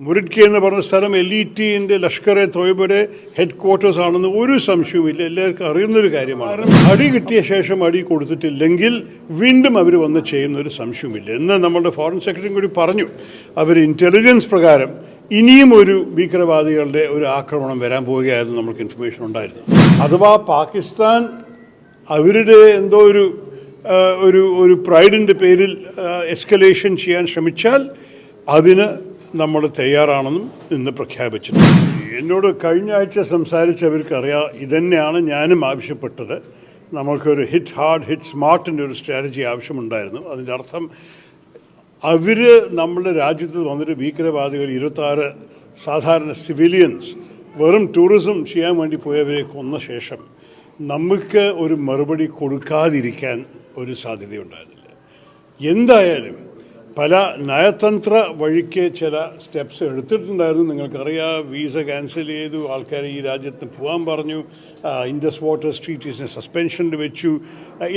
മുരിഡ്കി എന്ന് പറഞ്ഞ സ്ഥലം ടിന്റെ ലഷ്കർ എ തോയ്ബയുടെ ഹെഡ് ക്വാർട്ടേഴ്സ് ആണെന്ന് ഒരു സംശയവുമില്ല. എല്ലാവർക്കും അറിയുന്നൊരു കാര്യമാണ്. അടി കിട്ടിയ ശേഷം അടി കൊടുത്തിട്ടില്ലെങ്കിൽ വീണ്ടും അവർ വന്ന് ചെയ്യുന്നൊരു സംശയവുമില്ല. എന്ന് നമ്മളുടെ ഫോറിൻ സെക്രട്ടറിയും കൂടി പറഞ്ഞു. അവർ ഇന്റലിജൻസ് പ്രകാരം ഇനിയും ഒരു ഭീകരവാദികളുടെ ഒരു ആക്രമണം വരാൻ പോവുകയായിരുന്നു നമുക്ക് ഇൻഫർമേഷൻ ഉണ്ടായിരുന്നു. അഥവാ പാകിസ്ഥാൻ അവരുടെ എന്തോ ഒരു ഒരു ഒരു പ്രൈഡിന്റെ പേരിൽ എസ്കലേഷൻ ചെയ്യാൻ ശ്രമിച്ചാൽ അതിന് നമ്മൾ തയ്യാറാണെന്നും ഇന്ന് പ്രഖ്യാപിച്ചിട്ടുണ്ട്. എന്നോട് കഴിഞ്ഞ ആഴ്ച സംസാരിച്ചവർക്കറിയാം ഇതന്നെയാണ് ഞാനും ആവശ്യപ്പെട്ടത്. നമുക്കൊരു ഹിറ്റ് ഹാർഡ് ഹിറ്റ് സ്മാർട്ടിന്റെ ഒരു സ്ട്രാറ്റജി ആവശ്യമുണ്ടായിരുന്നു. അതിന്റെ അർത്ഥം അവർ നമ്മുടെ രാജ്യത്ത് വന്നിട്ട് ഭീകരവാദികൾ ഇരുപത്താറ് സാധാരണ സിവിലിയൻസ് വെറും ടൂറിസം ചെയ്യാൻ വേണ്ടി പോയവരെ കൊന്ന ശേഷം നമുക്ക് ഒരു മറുപടി കൊടുക്കാതിരിക്കാൻ ഒരു സാധ്യതയുണ്ടായിരുന്നില്ല. എന്തായാലും പല നയതന്ത്ര വഴിക്ക് ചില സ്റ്റെപ്സ് എടുത്തിട്ടുണ്ടായിരുന്നു. നിങ്ങൾക്കറിയാം വീസ ക്യാൻസൽ ചെയ്തു. ആൾക്കാരെ ഈ രാജ്യത്ത് പോകാൻ പറഞ്ഞു. ഇൻഡസ് വാട്ടർ സ്ട്രീറ്റീസിനെ സസ്പെൻഷനിൽ വെച്ചു.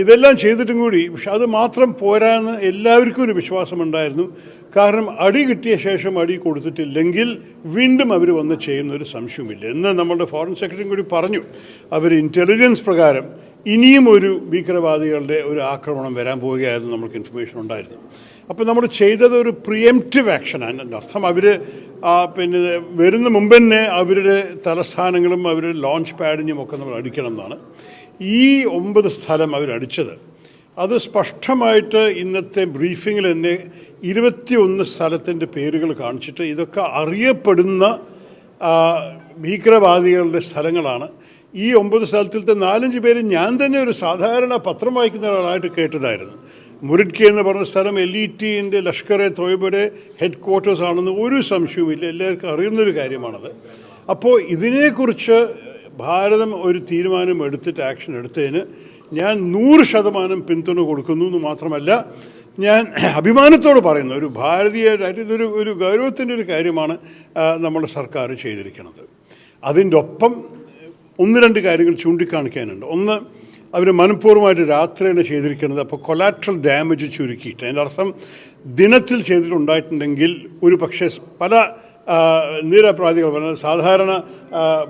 ഇതെല്ലാം ചെയ്തിട്ടും കൂടി പക്ഷെ അത് മാത്രം പോരാന്ന് എല്ലാവർക്കും ഒരു വിശ്വാസമുണ്ടായിരുന്നു. കാരണം അടി കിട്ടിയ ശേഷം അടി കൊടുത്തിട്ടില്ലെങ്കിൽ വീണ്ടും അവർ വന്ന് ചെയ്യുന്ന ഒരു സംശയവുമില്ല. എന്ന് നമ്മളുടെ ഫോറിൻ സെക്രട്ടറിയും കൂടി പറഞ്ഞു. അവർ ഇന്റലിജൻസ് പ്രകാരം ഇനിയും ഒരു ഭീകരവാദികളുടെ ഒരു ആക്രമണം വരാൻ പോവുകയായിരുന്നു നമുക്ക് ഇൻഫർമേഷൻ ഉണ്ടായിരുന്നു അപ്പോൾ നമ്മൾ ചെയ്തത് ഒരു പ്രിയംറ്റീവ് ആക്ഷനാണ് എന്റെ അർത്ഥം അവർ പിന്നെ വരുന്ന മുമ്പ് തന്നെ അവരുടെ തലസ്ഥാനങ്ങളും അവരുടെ ലോഞ്ച് പാഡിനും ഒക്കെ നമ്മൾ അടിക്കണം എന്നാണ്. ഈ ഒമ്പത് സ്ഥലം അവരടിച്ചത് അത് സ്പഷ്ടമായിട്ട് ഇന്നത്തെ ബ്രീഫിങ്ങിൽ തന്നെ ഇരുപത്തിയൊന്ന് സ്ഥലത്തിന്റെ പേരുകൾ കാണിച്ചിട്ട് ഇതൊക്കെ അറിയപ്പെടുന്ന ഭീകരവാദികളുടെ സ്ഥലങ്ങളാണ്. ഈ ഒമ്പത് സ്ഥലത്തിലത്തെ നാലഞ്ച് പേര് ഞാൻ തന്നെ ഒരു സാധാരണ പത്രം വായിക്കുന്ന ഒരാളായിട്ട് കേട്ടതായിരുന്നു. മുരിഡ്കി എന്ന് പറഞ്ഞ സ്ഥലം എൽ ഇ ടിന്റെ ലഷ്കർ എ തോയ്ബയുടെ ഹെഡ് ക്വാർട്ടേഴ്സ് ആണെന്ന് ഒരു സംശയവുമില്ല. എല്ലാവർക്കും അറിയുന്നൊരു കാര്യമാണത്. അപ്പോൾ ഇതിനെക്കുറിച്ച് ഭാരതം ഒരു തീരുമാനം എടുത്തിട്ട് ആക്ഷൻ എടുത്തതിന് ഞാൻ നൂറ് ശതമാനം പിന്തുണ കൊടുക്കുന്നു എന്ന് മാത്രമല്ല ഞാൻ അഭിമാനത്തോട് പറയുന്നു. ഒരു ഭാരതീയരായിട്ട് ഇതൊരു ഒരു ഗൗരവത്തിന്റെ ഒരു കാര്യമാണ് നമ്മുടെ സർക്കാർ ചെയ്തിരിക്കുന്നത്. അതിന്റെ ഒപ്പം ഒന്ന് രണ്ട് കാര്യങ്ങൾ ചൂണ്ടിക്കാണിക്കാനുണ്ട്. ഒന്ന് അവർ മനഃപൂർവമായിട്ട് രാത്രിയാണ് ചെയ്തിരിക്കുന്നത്. അപ്പോൾ കൊലാട്രൽ ഡാമേജ് ചുരുക്കിയിട്ട്. അതിന്റെ അർത്ഥം ദിനത്തിൽ ചെയ്തിട്ടുണ്ടായിട്ടുണ്ടെങ്കിൽ ഒരു പക്ഷേ പല നിരപരാധികൾ പറഞ്ഞത് സാധാരണ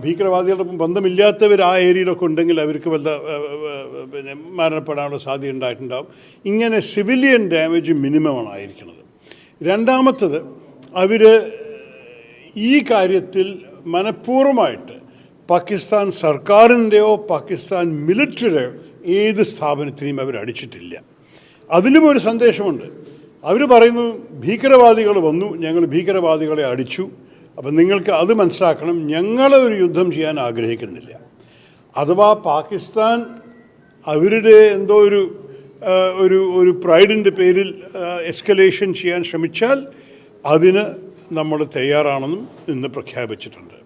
ഭീകരവാദികളോടൊപ്പം ബന്ധമില്ലാത്തവർ ആ ഏരിയയിലൊക്കെ ഉണ്ടെങ്കിൽ അവർക്ക് വല്ല പിന്നെ മരണപ്പെടാനുള്ള സാധ്യത ഉണ്ടായിട്ടുണ്ടാവും. ഇങ്ങനെ സിവിലിയൻ ഡാമേജ് മിനിമമാണ് ആയിരിക്കുന്നത്. രണ്ടാമത്തത് അവർ ഈ കാര്യത്തിൽ മനഃപൂർവമായിട്ട് പാകിസ്ഥാൻ സർക്കാരിന്റെയോ പാകിസ്ഥാൻ മിലിറ്ററിയുടെയോ ഏത് സ്ഥാപനത്തിനെയും അവർ അടിച്ചിട്ടില്ല. അതിലും ഒരു സന്ദേശമുണ്ട്. അവർ പറയുന്നു ഭീകരവാദികൾ വന്നു ഞങ്ങൾ ഭീകരവാദികളെ അടിച്ചു. അപ്പം നിങ്ങൾക്ക് അത് മനസ്സിലാക്കണം ഞങ്ങൾ ഒരു യുദ്ധം ചെയ്യാൻ ആഗ്രഹിക്കുന്നില്ല. അഥവാ പാകിസ്ഥാൻ അവരുടെ എന്തോ ഒരു ഒരു ഒരു പ്രൈഡിന്റെ പേരിൽ എസ്കലേഷൻ ചെയ്യാൻ ശ്രമിച്ചാൽ അതിന് നമ്മൾ തയ്യാറാണെന്നും ഇന്ന് പ്രഖ്യാപിച്ചിട്ടുണ്ട്.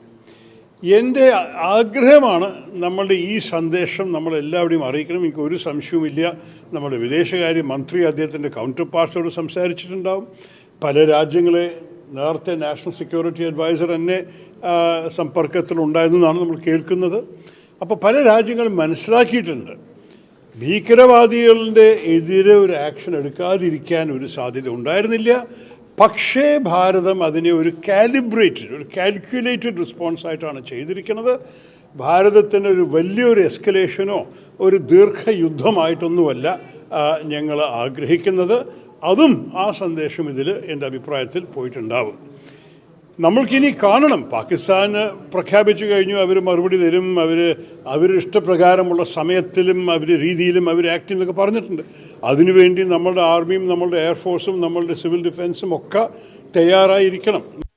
എന്റെ ആഗ്രഹമാണ് നമ്മളുടെ ഈ സന്ദേശം നമ്മളെല്ലാവരെയും അറിയിക്കണം. എനിക്ക് ഒരു സംശയവുമില്ല. നമ്മുടെ വിദേശകാര്യ മന്ത്രി അദ്ദേഹത്തിന്റെ കൗണ്ടർ പാർട്സോട് സംസാരിച്ചിട്ടുണ്ടാവും. പല രാജ്യങ്ങളെ നേരത്തെ നാഷണൽ സെക്യൂരിറ്റി അഡ്വൈസർ എന്നെ ആ, സമ്പർക്കത്തിലുണ്ടായിരുന്നു എന്നാണ് നമ്മൾ കേൾക്കുന്നത്. അപ്പോൾ പല രാജ്യങ്ങളും മനസ്സിലാക്കിയിട്ടുണ്ട്. ഭീകരവാദികളുടെ എതിരെ ഒരു ആക്ഷൻ എടുക്കാതിരിക്കാൻ ഒരു സാധ്യത ഉണ്ടായിരുന്നില്ല. പക്ഷേ ഭാരതം അതിനെ ഒരു കാലിബ്രേറ്റഡ് ഒരു കാൽക്കുലേറ്റഡ് റെസ്പോൺസ് ആയിട്ടാണ് ചെയ്തിരിക്കുന്നത്. ഭാരതത്തിന് ഒരു വലിയൊരു എസ്കലേഷനോ ഒരു ദീർഘയുദ്ധമായിട്ടൊന്നുമല്ല ഞങ്ങൾ ആഗ്രഹിക്കുന്നത്. അതും ആ സന്ദേശം ഇതിൽ എന്റെ അഭിപ്രായത്തിൽ പോയിട്ടുണ്ടാവും. നമ്മൾക്കിനി കാണണം. പാകിസ്ഥാന് പ്രഖ്യാപിച്ചു കഴിഞ്ഞു. അവർ മറുപടി തരും. അവർ അവരുടെ ഇഷ്ടപ്രകാരമുള്ള സമയത്തിലും അവർ രീതിയിലും അവർ ആക്ട് ചെയ്യുന്നൊക്കെ പറഞ്ഞിട്ടുണ്ട്. അതിനുവേണ്ടി നമ്മളുടെ ആർമിയും നമ്മളുടെ എയർഫോഴ്സും നമ്മളുടെ സിവിൽ ഡിഫൻസും ഒക്കെ തയ്യാറായിരിക്കണം.